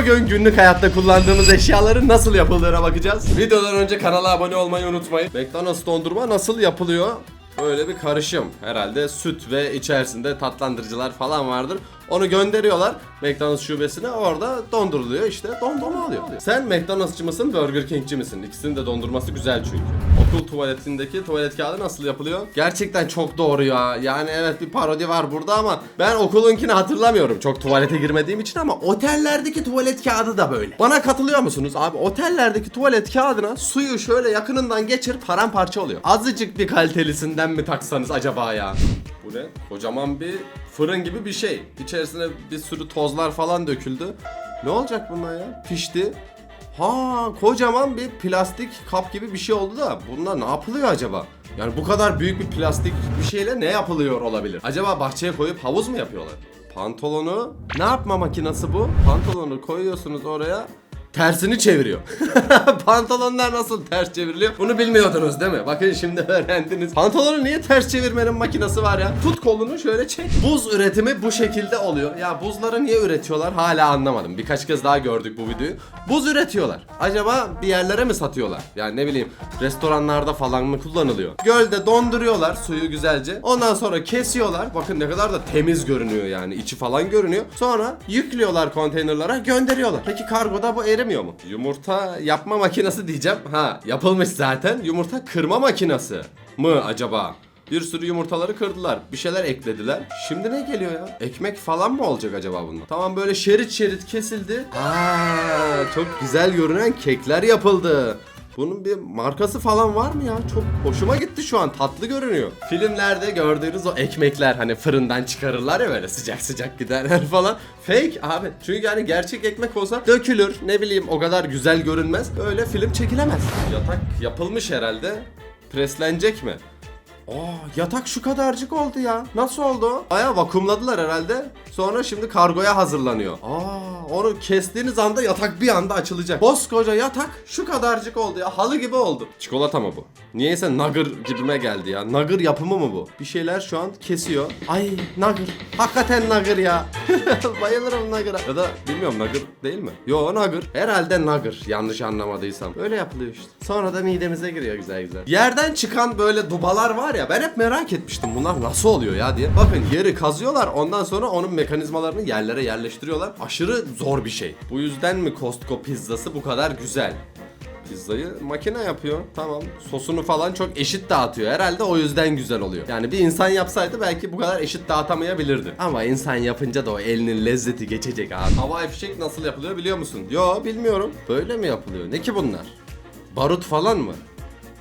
Bugün günlük hayatta kullandığımız eşyaların nasıl yapıldığına bakacağız. Videodan önce kanala abone olmayı unutmayın. McDonald's dondurma nasıl yapılıyor? Böyle bir karışım. Herhalde süt ve içerisinde tatlandırıcılar falan vardır. Onu gönderiyorlar McDonald's şubesine. Orada donduruluyor işte dondurma alıyor. Sen McDonald'sçı mısın, Burger King'ci misin? İkisinin de dondurması güzel çünkü. Okul tuvaletindeki tuvalet kağıdı nasıl yapılıyor? Gerçekten çok doğru ya. Yani evet bir parodi var burada ama ben okulunkini hatırlamıyorum. Çok tuvalete girmediğim için ama otellerdeki tuvalet kağıdı da böyle. Bana katılıyor musunuz? Abi otellerdeki tuvalet kağıdına suyu şöyle yakınından geçir paramparça oluyor. Azıcık bir kalitelisinden mi taksanız acaba ya? Bu ne? Kocaman bir fırın gibi bir şey. İçerisine bir sürü tozlar falan döküldü. Ne olacak bunlar ya? Pişti. Ha kocaman bir plastik kap gibi bir şey oldu da bunlar ne yapılıyor acaba? Yani bu kadar büyük bir plastik bir şeyle ne yapılıyor olabilir? Acaba bahçeye koyup havuz mu yapıyorlar? Pantolonu ne yapma makinesi bu? Pantolonu koyuyorsunuz oraya tersini çeviriyor. Pantolonlar nasıl ters çevriliyor? Bunu bilmiyordunuz değil mi? Bakın şimdi öğrendiniz. Pantolonu niye ters çevirmenin makinesi var ya? Tut kolunu şöyle çek. Buz üretimi bu şekilde oluyor. Ya buzları niye üretiyorlar? Hala anlamadım. Birkaç kez daha gördük bu videoyu. Buz üretiyorlar. Acaba bir yerlere mi satıyorlar? Yani ne bileyim restoranlarda falan mı kullanılıyor? Gölde donduruyorlar suyu güzelce. Ondan sonra kesiyorlar. Bakın ne kadar da temiz görünüyor yani. içi falan görünüyor. Sonra yüklüyorlar konteynerlara gönderiyorlar. Peki kargoda bu erimiyor mu? Yumurta yapma makinesi diyeceğim. Ha yapılmış zaten. Yumurta kırma makinesi mı acaba? Bir sürü yumurtaları kırdılar. Bir şeyler eklediler. Şimdi ne geliyor ya? Ekmek falan mı olacak acaba bunlar? Tamam böyle şerit şerit kesildi. Aa, çok güzel görünen kekler yapıldı. Bunun bir markası falan var mı ya? Çok hoşuma gitti şu an. Tatlı görünüyor. Filmlerde gördüğünüz o ekmekler hani fırından çıkarırlar ya böyle sıcak sıcak giderler falan. Fake abi. Çünkü yani gerçek ekmek olsa dökülür. Ne bileyim o kadar güzel görünmez. Öyle film çekilemez. Yatak yapılmış herhalde. Preslenecek mi? Aa yatak şu kadarcık oldu ya. Nasıl oldu? Aya vakumladılar herhalde. Sonra şimdi kargoya hazırlanıyor. Aa onu kestiğiniz anda yatak bir anda açılacak. Koskoca yatak şu kadarcık oldu ya. Halı gibi oldu. Çikolata mı bu? Niyeyse nugger gibime geldi ya. Nugger yapımı mı bu? Bir şeyler şu an kesiyor. Ay nugger. Hakikaten nugger ya. Bayılırım nugger'a. Ya da bilmiyorum nugger değil mi? Yo nugger. Herhalde nugger. Yanlış anlamadıysam. Öyle yapılıyor işte. Sonra da midemize giriyor güzel güzel. Yerden çıkan böyle dubalar var ya ben hep merak etmiştim bunlar nasıl oluyor ya diye. Bakın yeri kazıyorlar ondan sonra onun mekanizmalarını yerlere yerleştiriyorlar. Aşırı zor bir şey. Bu yüzden mi Costco pizzası bu kadar güzel? Pizzayı makine yapıyor. Tamam. Sosunu falan çok eşit dağıtıyor. Herhalde o yüzden güzel oluyor. Yani bir insan yapsaydı belki bu kadar eşit dağıtamayabilirdi. Ama insan yapınca da o elinin lezzeti geçecek abi. Havai fişek nasıl yapılıyor biliyor musun? Yo bilmiyorum. Böyle mi yapılıyor? Ne ki bunlar? Barut falan mı?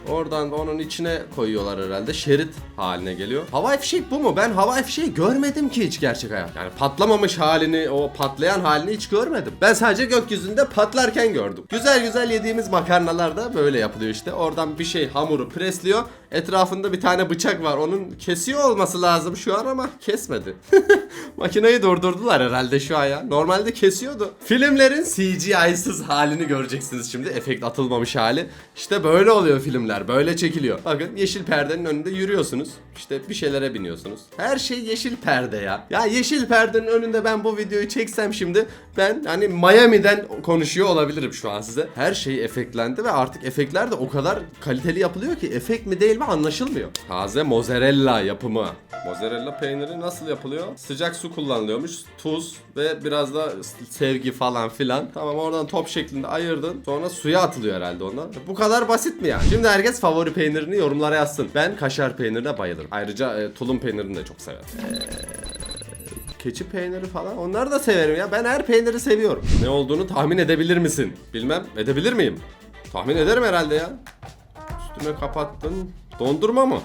Oradan onun içine koyuyorlar herhalde. Şerit haline geliyor. Havai fişek bu mu? Ben havai fişeği görmedim ki hiç gerçek hayat. Yani patlamamış halini, o patlayan halini hiç görmedim. Ben sadece gökyüzünde patlarken gördüm. Güzel güzel yediğimiz makarnalar da böyle yapılıyor işte. Oradan bir şey hamuru presliyor. Etrafında bir tane bıçak var. Onun kesiyor olması lazım şu an ama kesmedi. Makineyi durdurdular herhalde şu an ya. Normalde kesiyordu. Filmlerin CGI'sız halini göreceksiniz şimdi. Efekt atılmamış hali. İşte böyle oluyor filmler. Böyle çekiliyor. Bakın yeşil perdenin önünde yürüyorsunuz. İşte bir şeylere biniyorsunuz. Her şey yeşil perde ya. Ya yeşil perdenin önünde ben bu videoyu çeksem şimdi ben hani Miami'den konuşuyor olabilirim şu an size. Her şey efektlendi ve artık efektler de o kadar kaliteli yapılıyor ki efekt mi değil mi anlaşılmıyor. Taze mozzarella yapımı. Mozzarella peyniri nasıl yapılıyor? Sıcak su kullanılıyormuş. Tuz ve biraz da sevgi falan filan. Tamam oradan top şeklinde ayırdın. Sonra suya atılıyor herhalde onlar. Bu kadar basit mi ya? Şimdi herkes favori peynirini yorumlara yazsın. Ben kaşar peynirine bayılırım. Ayrıca e, tulum peynirini de çok severim. Keçi peyniri falan onları da severim ya. Ben her peyniri seviyorum. Ne olduğunu tahmin edebilir misin? Bilmem. Edebilir miyim? Tahmin ederim herhalde ya. Üstüne kapattın. Dondurma mı?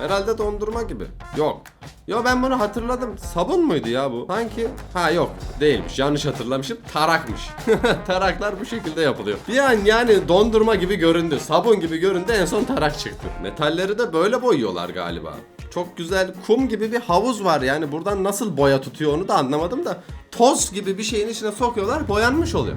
Herhalde dondurma gibi. Yok. Yo ben bunu hatırladım. Sabun muydu ya bu? Sanki ha yok değilmiş. Yanlış hatırlamışım. Tarakmış. Taraklar bu şekilde yapılıyor. Bir an yani dondurma gibi göründü. Sabun gibi göründü. En son tarak çıktı. Metalleri de böyle boyuyorlar galiba. Çok güzel kum gibi bir havuz var. Yani buradan nasıl boya tutuyor onu da anlamadım da toz gibi bir şeyin içine sokuyorlar boyanmış oluyor.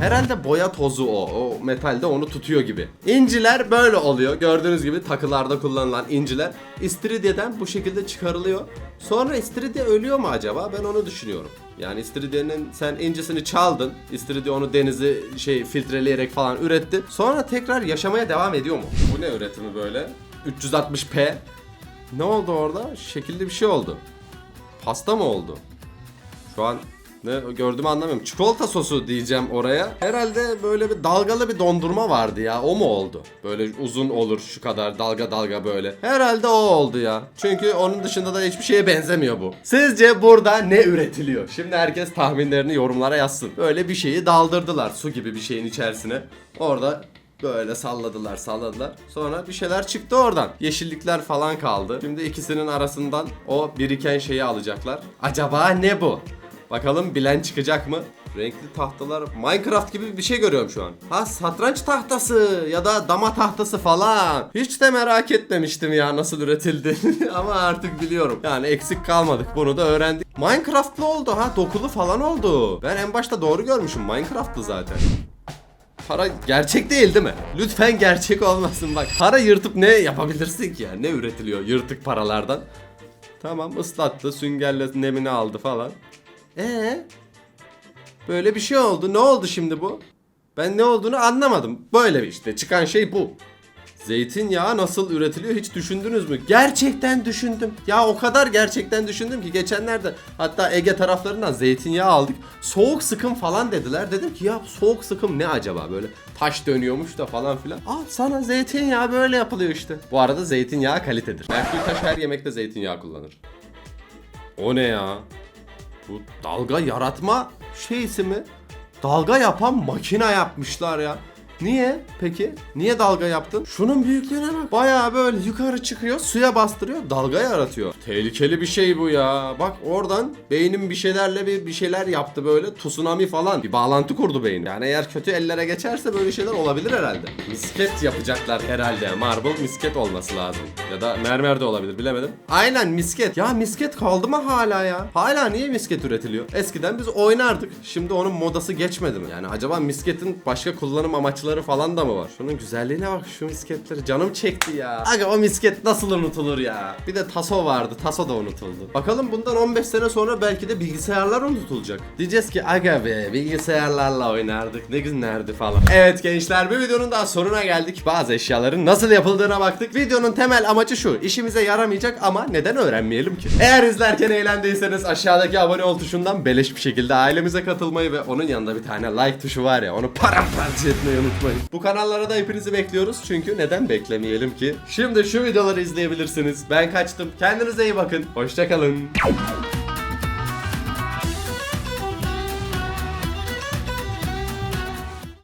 Herhalde boya tozu o. O metalde onu tutuyor gibi. İnciler böyle oluyor. Gördüğünüz gibi takılarda kullanılan inciler istiridye'den bu şekilde çıkarılıyor. Sonra istiridye ölüyor mu acaba? Ben onu düşünüyorum. Yani istiridyenin sen incisini çaldın. İstiridye onu denizi şey filtreleyerek falan üretti. Sonra tekrar yaşamaya devam ediyor mu? Bu ne üretimi böyle? 360p. Ne oldu orada? Şekilli bir şey oldu. Pasta mı oldu? Şu an ne gördüğümü anlamıyorum. Çikolata sosu diyeceğim oraya. Herhalde böyle bir dalgalı bir dondurma vardı ya. O mu oldu? Böyle uzun olur şu kadar dalga dalga böyle. Herhalde o oldu ya. Çünkü onun dışında da hiçbir şeye benzemiyor bu. Sizce burada ne üretiliyor? Şimdi herkes tahminlerini yorumlara yazsın. Böyle bir şeyi daldırdılar su gibi bir şeyin içerisine. Orada Böyle salladılar salladılar. Sonra bir şeyler çıktı oradan. Yeşillikler falan kaldı. Şimdi ikisinin arasından o biriken şeyi alacaklar. Acaba ne bu? Bakalım bilen çıkacak mı? Renkli tahtalar Minecraft gibi bir şey görüyorum şu an. Ha satranç tahtası ya da dama tahtası falan. Hiç de merak etmemiştim ya nasıl üretildi. Ama artık biliyorum. Yani eksik kalmadık. Bunu da öğrendik. Minecraft'lı oldu ha. Dokulu falan oldu. Ben en başta doğru görmüşüm. Minecraft'lı zaten. Para gerçek değil değil mi? Lütfen gerçek olmasın bak. Para yırtıp ne yapabilirsin ki ya? Ne üretiliyor yırtık paralardan? Tamam ıslattı, süngerle nemini aldı falan. Ee? Böyle bir şey oldu. Ne oldu şimdi bu? Ben ne olduğunu anlamadım. Böyle işte çıkan şey bu. Zeytinyağı nasıl üretiliyor hiç düşündünüz mü? Gerçekten düşündüm. Ya o kadar gerçekten düşündüm ki geçenlerde hatta Ege taraflarından zeytinyağı aldık. Soğuk sıkım falan dediler. Dedim ki ya soğuk sıkım ne acaba böyle taş dönüyormuş da falan filan. Al sana zeytinyağı böyle yapılıyor işte. Bu arada zeytinyağı kalitedir. Merkür Taş her yemekte zeytinyağı kullanır. O ne ya? Bu dalga yaratma şeysi mi? Dalga yapan makina yapmışlar ya. Niye peki? Niye dalga yaptın? Şunun büyüklüğüne bak. Bayağı böyle yukarı çıkıyor, suya bastırıyor, dalga yaratıyor. Tehlikeli bir şey bu ya. Bak oradan beynim bir şeylerle bir, bir şeyler yaptı böyle. Tsunami falan. Bir bağlantı kurdu beynim. Yani eğer kötü ellere geçerse böyle şeyler olabilir herhalde. Misket yapacaklar herhalde. Marble misket olması lazım. Ya da mermer de olabilir bilemedim. Aynen misket. Ya misket kaldı mı hala ya? Hala niye misket üretiliyor? Eskiden biz oynardık. Şimdi onun modası geçmedi mi? Yani acaba misketin başka kullanım amaçları falan da mı var? Şunun güzelliğine bak şu misketleri. Canım çekti ya. Aga o misket nasıl unutulur ya? Bir de taso vardı. Taso da unutuldu. Bakalım bundan 15 sene sonra belki de bilgisayarlar unutulacak. Diyeceğiz ki aga be bilgisayarlarla oynardık. Ne günlerdi falan. Evet gençler bir videonun daha sonuna geldik. Bazı eşyaların nasıl yapıldığına baktık. Videonun temel amacı şu. İşimize yaramayacak ama neden öğrenmeyelim ki? Eğer izlerken eğlendiyseniz aşağıdaki abone ol tuşundan beleş bir şekilde ailemize katılmayı ve onun yanında bir tane like tuşu var ya onu paramparça etmeyi unutmayın. Bu kanallara da hepinizi bekliyoruz çünkü neden beklemeyelim ki? Şimdi şu videoları izleyebilirsiniz. Ben kaçtım. Kendinize iyi bakın. Hoşçakalın.